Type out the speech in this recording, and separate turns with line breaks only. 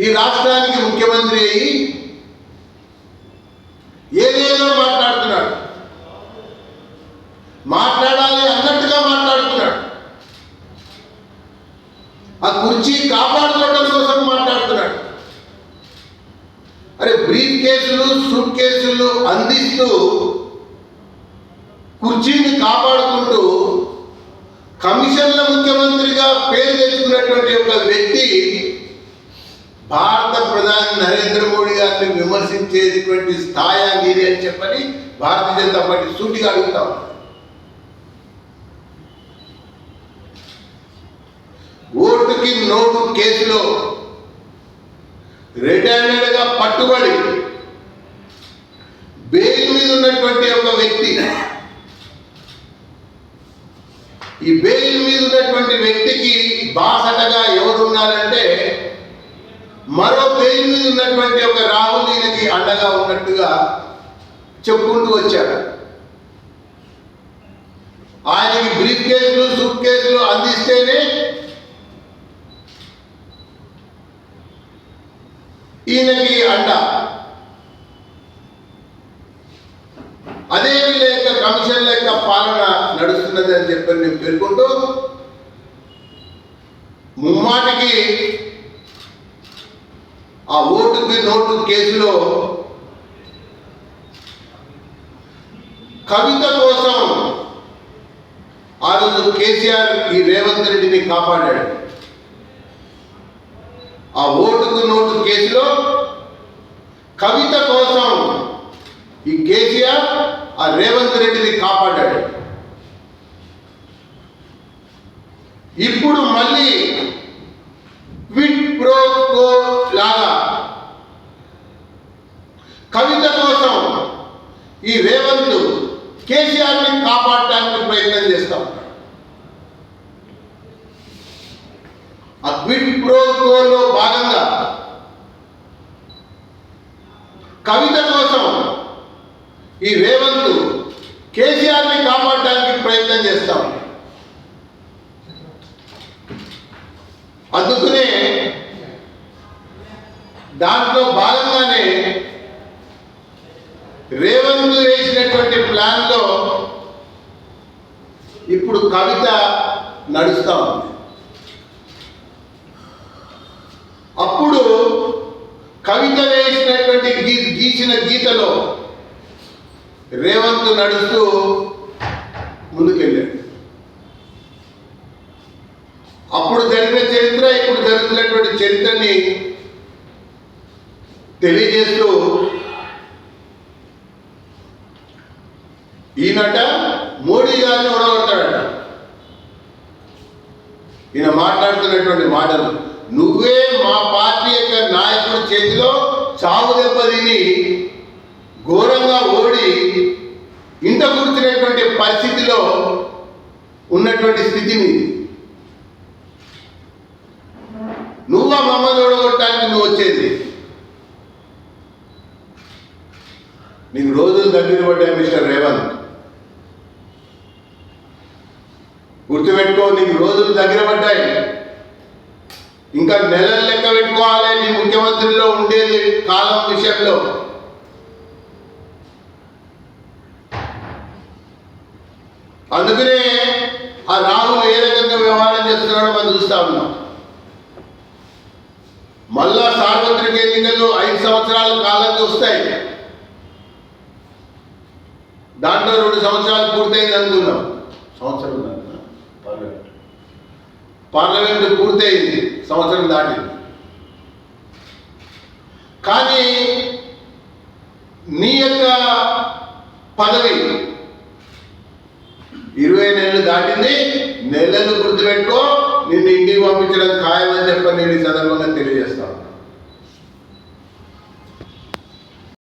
ఈ రాష్ట్రానికి ముఖ్యమంత్రి అయ్యి ఏదేదో మాట్లాడుతున్నాడు? మాట్లాడాలి అన్నట్టుగా మాట్లాడుతున్నాడు. ఆ కుర్చీ కాపాడుకోవడం కోసం మాట్లాడుతున్నాడు. అరే బ్రీఫ్ కేసులు సూట్ కేసులు అందిస్తూ కుర్చీని కాపాడుకుంటూ కమిషన్ల ముఖ్యమంత్రిగా పేరు తెచ్చుకున్నటువంటి ఒక వ్యక్తి భారత ప్రధాని నరేంద్ర మోడీ గారిని విమర్శించేటువంటి స్థాయి మీరే అని చెప్పని భారతీయ జనతా పార్టీ సూటిగా అడుగుతా ఓటుకి నోటు కేసులో రెడ్ పట్టుబడి బెయిల్ మీద ఉన్నటువంటి ఒక వ్యక్తి ఈ బెయిల్ మీద ఉన్నటువంటి వ్యక్తికి బాసటగా ఎవరున్నారంటే మరో పేరు మీద ఉన్నటువంటి ఒక రాహుల్ ఈయనకి అండగా ఉన్నట్టుగా చెప్పుకుంటూ వచ్చాడు. ఆయనకి బ్రీఫ్ కేసులు సూట్ కేసులు అందిస్తేనే ఈయనకి అండ. అదే వీళ్ళ యొక్క కమిషన్ల పాలన నడుస్తున్నది అని చెప్పి నేను పేర్కొంటూ ముమ్మాటికి ఆ ఓటుకి నోటు కేసులో కవిత కోసం ఆ రోజు కేసీఆర్ ఈ రేవంత్ రెడ్డిని కాపాడాడు. ఆ ఓటుకు నోటు కేసులో కవిత కోసం ఈ కేసీఆర్ ఆ రేవంత్ రెడ్డిని కాపాడాడు. ఇప్పుడు మళ్ళీ క్విట్ ప్రో కో లాగా కవిత కోసం ఈ రేవంత్ కేసీఆర్ని కాపాడటానికి ప్రయత్నం చేస్తా. ఉన్నాడు ఆ ప్రో భాగంగా కవిత కోసం ఈ రేవంత్ కేసీఆర్ని కాపాడటానికి ప్రయత్నం చేస్తా. అందుకునే అందుకనే దాంట్లో భాగంగానే రేవంత్ వేసినటువంటి ప్లాన్లో ఇప్పుడు కవిత నడుస్తా ఉంది. అప్పుడు కవిత వేసినటువంటి గీ గీసిన గీతలో రేవంత్ నడుస్తూ ముందుకెళ్ళాడు. అప్పుడు జరిగిన చరిత్ర ఇప్పుడు జరుగుతున్నటువంటి చరిత్రని తెలియజేస్తూ ఈయనట మోడీ గారిని ఓడగొడతాడట. ఈయన మాట్లాడుతున్నటువంటి మాటలు. నువ్వే మా పార్టీ యొక్క నాయకుడి చేతిలో చావు దెబ్బతిని ఘోరంగా ఓడి ఇంత కూర్చునేటువంటి పరిస్థితిలో ఉన్నటువంటి స్థితిని నువ్వు ఆ మమ్మల్ని ఓడగొట్టడానికి నువ్వు వచ్చేది? నీకు రోజులు దగ్గర పడ్డా మిస్టర్ రేవంత్. గుర్తుపెట్టుకో నీకు రోజులు దగ్గర పడ్డాయి. ఇంకా నెలలు లెక్క పెట్టుకోవాలి నీ ముఖ్యమంత్రిలో ఉండేది కాలం విషయంలో. అందుకనే ఆ రాహుల్ ఏ రకంగా వ్యవహారం చేస్తున్నాడో మనం చూస్తా ఉన్నాం. మళ్ళా సార్వత్రిక ఎన్నికలు ఐదు సంవత్సరాల కాలంగా వస్తాయి. దాంట్లో రెండు సంవత్సరాలు పూర్తయింది అనుకున్నాం సంవత్సరం పార్లమెంట్. పూర్తయింది సంవత్సరం దాటింది. కానీ నీ యొక్క పదవి ఇరవై నెలలు దాటింది నెలలు గుర్తుపెట్టుకో నిన్ను ఇంటికి పంపించడం ఖాయమని చెప్పని నేను ఈ సందర్భంగా తెలియజేస్తాను